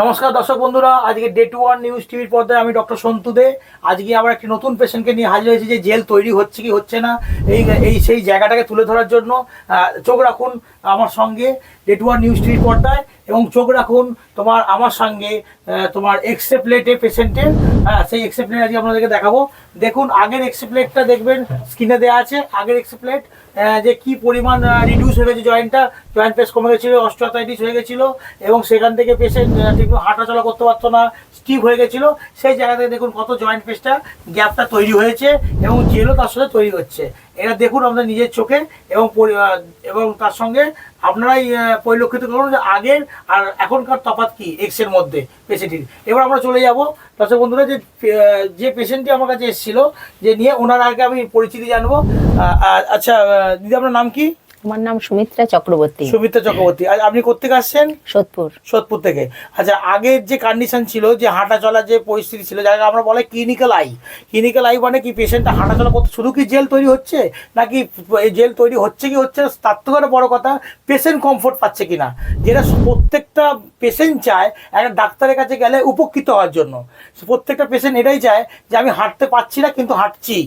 নমস্কার দর্শক বন্ধুরা, আজকে ডে টু ওয়ান নিউজ টিভির পর্দায় আমি ডক্টর সন্তু দে। আজকে আবার একটি নতুন পেশেন্টকে নিয়ে হাজির হয়েছি যে জেল তৈরি হচ্ছে কি হচ্ছে না, এই এই সেই জায়গাটাকে তুলে ধরার জন্য চোখ রাখুন আমার সঙ্গে ডে টু ওয়ান নিউজ টিভির পর্দায় এবং চোখ রাখুন তোমার আমার সঙ্গে তোমার এক্সরে প্লেটে পেশেন্টের হ্যাঁ সেই এক্সরে প্লেট আজকে আপনাদেরকে দেখাবো। দেখুন, আগের এক্সরে প্লেটটা দেখবেন স্ক্রিনে দেওয়া আছে। আগের এক্সরে প্লেট যে কি পরিমাণ রিডিউস হয়ে গেছে জয়েন্টটা জয়েন্ট পেস কমে গেছিল অস্ট্রাথাইটিস হয়ে গেছিল, এবং সেখান থেকে পেশেন্ট ঠিকমতো হাঁটাচলা করতে পারতো না স্টিভ হয়ে গেছিল। সেই জায়গা থেকে দেখুন কত জয়েন্ট পেসটা গ্যাপটা তৈরি হয়েছে, এবং জেলও তার সাথে তৈরি হচ্ছে। এটা দেখুন আপনার নিজের চোখে এবং এবং তার সঙ্গে আপনারাই পরিলক্ষিত করুন যে আগের আর এখনকার তফাত কি এক্সের মধ্যে পেশেন্টের এবার আমরা চলে যাব। তাছাড়া বন্ধুরা, যে যে পেশেন্টটি আমার কাছে এসেছিল, যে নিয়ে ওনার আগে আমি পরিচিতি জানব। আচ্ছা দিদি, আপনার নাম কি? আমার নাম সুমিত্রা চক্রবর্তী। সুমিত্রা চক্রবর্তী। আর আপনি কোথেকে আসছেন? সোদপুর। সোদপুর থেকে। আচ্ছা আগের যে কন্ডিশন ছিল যে হাঁটা চলার যে পরিস্থিতি ছিল যাকে আমরা বলে ক্লিনিক্যাল আই ক্লিনিক্যাল আই মানে কি? পেশেন্টটা হাঁটা চলা করতে শুধু কি জেল তৈরি হচ্ছে? নাকি এই জেল তৈরি হচ্ছে কি হচ্ছে না, তার থেকে বড় কথা পেশেন্ট কমফোর্ট পাচ্ছে কিনা? যেটা প্রত্যেকটা পেশেন্ট চায় একটা ডাক্তারের কাছে গেলে উপকৃত হওয়ার জন্য। প্রত্যেকটা পেশেন্ট এটাই চায় যে আমি হাঁটতে পারছি না কিন্তু হাঁটছি।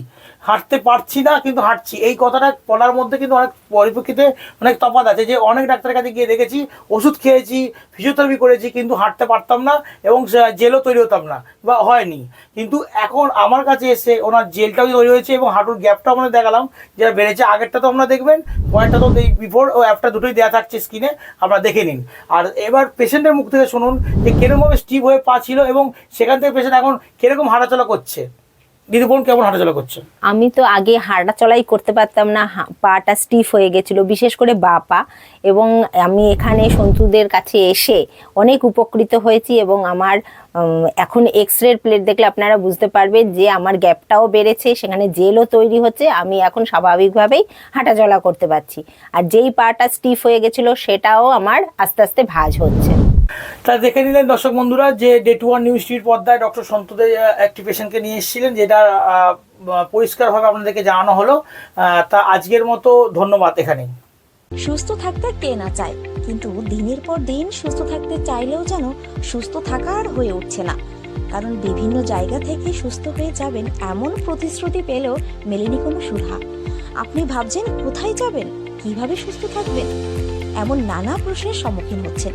হাঁটতে পারছি না, কিন্তু হাঁটছি। এই কথাটা বলার মধ্যে কিন্তু অনেক পরিপ্রেক্ষিতে অনেক তফাত আছে যে, অনেক ডাক্তারের কাছে গিয়ে দেখেছি, ওষুধ খেয়েছি ফিজিওথেরাপি করেছি, কিন্তু হাঁটতে পারতাম না এবং জেলও তৈরি হতাম না বা হয়নি। কিন্তু এখন আমার কাছে এসে ওনার জেলটাও তৈরি হয়েছে এবং হাঁটুর গ্যাপটাও আমরা দেখালাম, যেটা বেড়েছে, আগেরটা তো আপনারা দেখবেন পয়েন্টটা তো এই বিফোর ও অ্যাপটা দুটোই দেওয়া থাকছে স্ক্রিনে আপনারা দেখে নিন। আর এবার পেশেন্টের মুখ থেকে শুনুন যে, কিরকমভাবে স্টিভ হয়ে পা ছিল এবং সেখান থেকে পেশেন্ট এখন কীরকম হাঁটাচলা করছে। কেমন হাঁটাচলা আমি তো আগে হাঁটা চলাই করতে পারতাম না পাটা স্টিফ হয়ে গেছিল, বিশেষ করে বা পা এবং আমি এখানে সন্তুদের কাছে এসে অনেক উপকৃত হয়েছি এবং আমার এখন এক্স রে প্লেট দেখলে আপনারা বুঝতে পারবেন যে আমার গ্যাপটাও বেড়েছে, সেখানে জেলও তৈরি হচ্ছে, আমি এখন স্বাভাবিকভাবেই হাঁটাচলা করতে পারছি। আর যেই পাটা স্টিফ হয়ে গেছিল, সেটাও আমার আস্তে আস্তে ভাঁজ হচ্ছে। তা দেখে নিলেন দর্শক বন্ধুরা যে ডে টু ওয়ান নিউজ টিভির পর্দায় ডক্টর সন্তদের একটি পেশেন্টকে নিয়ে এসেছিলেন, যেটা পরিষ্কারভাবে আপনাদেরকে জানানো হলো। তা আজকের মতো ধন্যবাদ এখানে সুস্থ থাকতে কে না চায়, কিন্তু দিনের পর দিন সুস্থ থাকতে চাইলেও যেন সুস্থ থাকা আর হয়ে উঠছে না। কারণ বিভিন্ন জায়গা থেকে সুস্থ হয়ে যাবেন এমন প্রতিশ্রুতি পেলেও মেলেনি কোনো সুধা। আপনি ভাবছেন, কোথায় যাবেন? কীভাবে সুস্থ থাকবেন? এমন নানা প্রশ্নের সম্মুখীন হচ্ছেন।